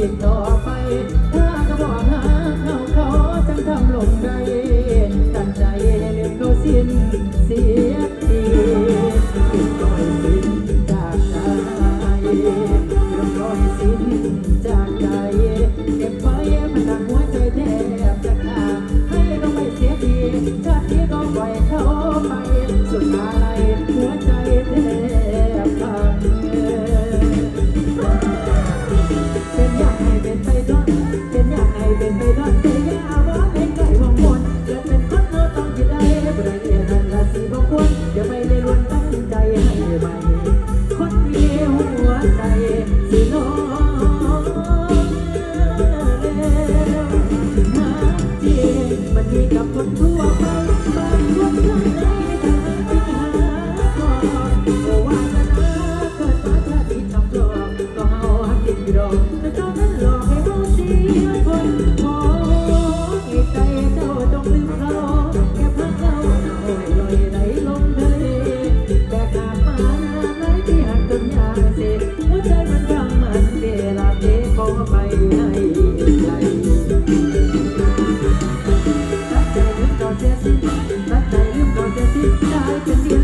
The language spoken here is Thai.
อีต่อไป ถ้าก็บอกหาเขาขอจังทำลงใดตั้งใจลืมเขาสิ้สียทีปิรอยสิ้นาสิ้นใจเก็บไว้มันทาหัวใจแทบจะขาดให้ก็ไม่เสียทีชาตินี้ก็ปล่อยเขาไปสุดท้าย มันมีกับคนทั่วไป ตั้แต่เริ่มก่อนจะติดใจกันเดี